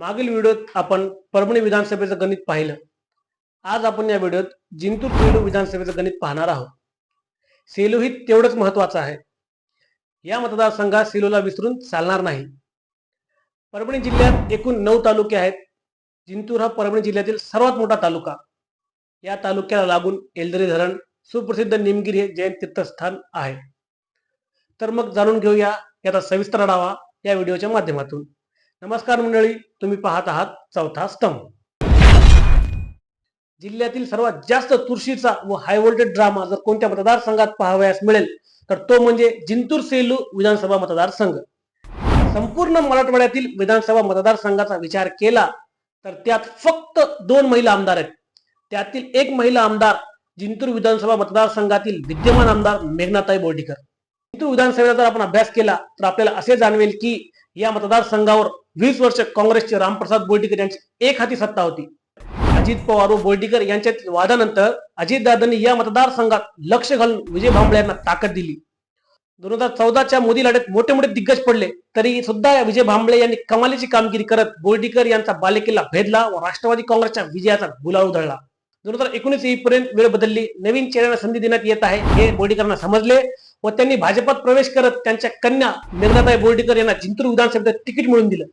मागील व्हिडिओत आपण परभणी विधानसभेचं गणित पाहिलं. आज आपण या व्हिडिओत जिंतूर सेलू विधानसभेचं गणित पाहणार आहोत. सेलू ही तेवढंच महत्वाचं आहे. या मतदारसंघात सेलूला विसरून चालणार नाही. परभणी जिल्ह्यात एकूण नऊ तालुके आहेत. जिंतूर हा परभणी जिल्ह्यातील सर्वात मोठा तालुका. या तालुक्याला लागून एलदरी धरण सुप्रसिद्ध निमगिरी हे जैन तीर्थस्थान आहे. तर मग जाणून घेऊया याचा सविस्तर आढावा या व्हिडिओच्या माध्यमातून. नमस्कार मंडळी तुम्ही पाहत आहात चौथा स्तंभ. जिल्ह्यातील सर्वात जास्त तुळशीचा व हाय व्होल्टेज ड्रामा जर कोणत्या मतदारसंघात पाहावयास मिळेल तर तो म्हणजे जिंतूर सेलू विधानसभा मतदारसंघ. संपूर्ण मराठवाड्यातील विधानसभा मतदारसंघाचा विचार केला तर त्यात फक्त दोन महिला आमदार आहेत. त्यातील एक महिला आमदार जिंतूर विधानसभा मतदारसंघातील विद्यमान आमदार मेघनाताई बोर्डीकर. जिंतूर विधानसभेचा जर आपण अभ्यास केला तर आपल्याला असे जाणवेल की या मतदारसंघावर वीस वर्ष काँग्रेसचे रामप्रसाद बोर्डीकर यांची एक हाती सत्ता होती. अजित पवार व बोर्डीकर यांच्यातील वादानंतर अजितदादांनी या मतदारसंघात लक्ष घालून विजय भांबळे यांना ताकद दिली. दोन हजार चौदाच्या मोदी लढ्यात मोठे मोठे दिग्गज पडले तरी सुद्धा या विजय भांबळे यांनी कमालीची कामगिरी करत बोर्डीकर यांचा बालेकिल्ला भेदला व राष्ट्रवादी काँग्रेसच्या विजयाचा गुलाल उधळला. दोन हजार एकोणीस पर्यंत वेळ बदलली नवीन चेहऱ्याला संधी देण्यात येत आहे हे बोर्डीकरांना समजले व त्यांनी भाजपात प्रवेश करत त्यांच्या कन्या मेघनाताई बोर्डीकर यांना जिंतूर विधानसभेत तिकीट मिळवून दिलं.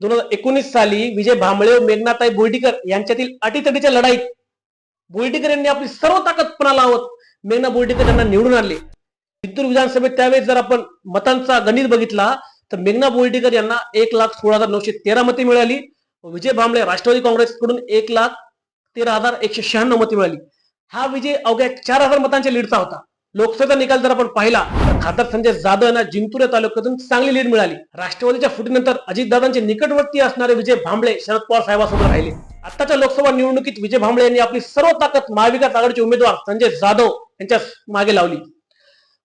दोन हजार एकोणीस साली विजय भांबळे व मेघनाताई बोर्डीकर यांच्यातील अटीतटीच्या लढाईत बोर्डीकर यांनी आपली सर्व ताकद पुन्हा लावत मेघना बोर्डीकर यांना निवडून आणले. जिंतूर विधानसभेत त्यावेळेस जर आपण मतांचा गणित बघितला तर मेघना बोर्डीकर यांना एक लाख सोळा हजार नऊशे तेरा मते मिळाली. विजय भांबळे राष्ट्रवादी काँग्रेसकडून एक लाख तेरा हजार एकशे शहाण्णव मते मिळाली. हा विजय अवघ्या चार हजार मतांच्या लीडचा होता. लोकसभेचा निकाल जर आपण पाहिला तर खासदार संजय जाधव यांना जिंतूर या तालुक्यातून चांगली लीड मिळाली. राष्ट्रवादीच्या फुटीनंतर अजितदादांचे निकटवर्ती असणारे विजय भांबळे शरद पवार साहेबांसोबत राहिले. आताच्या लोकसभा निवडणुकीत विजय भांबळे यांनी आपली सर्व ताकद महाविकास आघाडीचे उमेदवार संजय जाधव यांच्या मागे लावली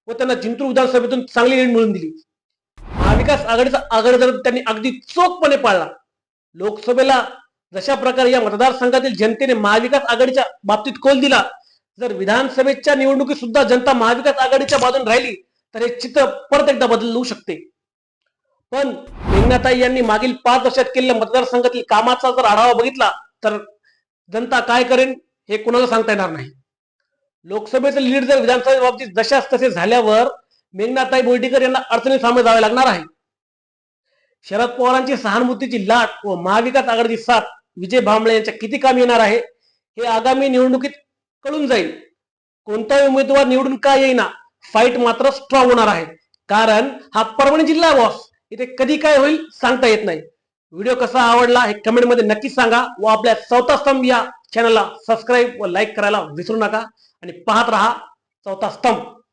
व त्यांना जिंतूर विधानसभेतून चांगली लीड मिळून दिली. महाविकास आघाडीचा आघाडी जर त्यांनी अगदी चोखपणे पाळला लोकसभेला जशा प्रकारे या मतदारसंघातील जनतेने महाविकास आघाडीच्या बाबतीत कोल दिला जर विधानसभेच्या निवडणुकीत सुद्धा जनता महाविकास आघाडीच्या बाजून राहिली तर हे चित्र परत एकदा बदलू शकते. पण मेघनाताई यांनी मागील पाच वर्षात केलेल्या मतदारसंघातील कामाचा जर आढावा बघितला तर जनता काय करेन हे कोणाला सांगता येणार नाही. लोकसभेचं लीड जर विधानसभे बाबतीत जशाच तसे झाल्यावर मेघनाताई बोर्डीकर यांना अडचणी सामोरे जावे लागणार आहे. शरद पवारांची सहानुभूतीची लाट व महाविकास आघाडीची साथ विजय भांबळे यांच्या किती काम येणार आहे हे आगामी निवडणुकीत कळून जाईल. कोणताही उमेदवार निवडून का येईना फाईट मात्र स्ट्रॉंग होणार आहे. कारण हा परभणी जिल्हा आहे बॉस इथे कधी काय होईल सांगता येत नाही. व्हिडिओ कसा आवडला हे कमेंटमध्ये नक्की सांगा व आपल्या चौथा स्तंभ या चॅनलला सबस्क्राईब व लाईक करायला विसरू नका. आणि पाहत राहा चौथा स्तंभ.